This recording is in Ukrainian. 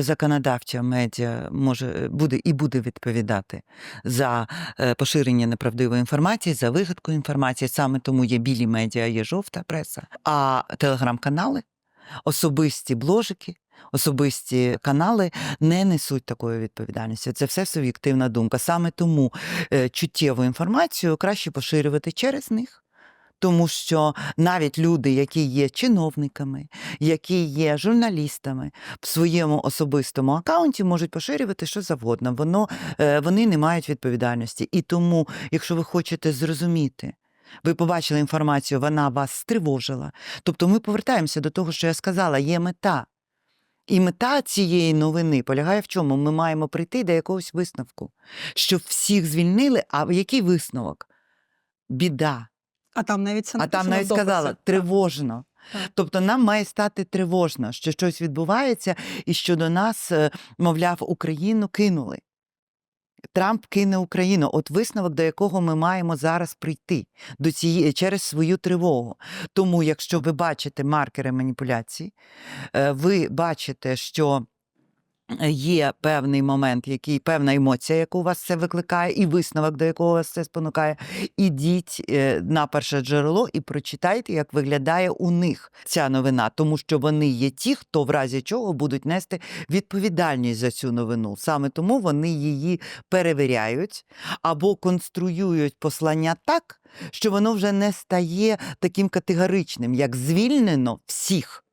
Законодавча медіа може буде і буде відповідати за е, поширення неправдивої інформації, за вигадку інформації. Саме тому є білі медіа, є жовта преса. А телеграм-канали, особисті бложики, особисті канали не несуть такої відповідальності. Це все суб'єктивна думка. Саме тому е, чуттєву інформацію краще поширювати через них. Тому що навіть люди, які є чиновниками, які є журналістами, в своєму особистому акаунті можуть поширювати що завгодно. Воно е, вони не мають відповідальності. І тому, якщо ви хочете зрозуміти. Ви побачили інформацію, вона вас стривожила. Тобто ми повертаємося до того, що я сказала, є мета. І мета цієї новини полягає в чому? Ми маємо прийти до якогось висновку, щоб всіх звільнили. А який висновок? Біда. А там навіть це А там навіть сказала тривожно. Так. Тобто нам має стати тривожно, що щось відбувається, і що до нас, е, мовляв, Україну кинули. Трамп кине Україну. От висновок, до якого ми маємо зараз прийти до цієї через свою тривогу. Тому, якщо ви бачите маркери маніпуляцій, е, ви бачите, що є певний момент, який певна емоція, яку у вас це викликає, і висновок, до якого вас це спонукає. Ідіть е, на перше джерело і прочитайте, як виглядає у них ця новина, тому що вони є ті, хто в разі чого будуть нести відповідальність за цю новину. Саме тому вони її перевіряють або конструюють послання так, що воно вже не стає таким категоричним, як звільнено всіх.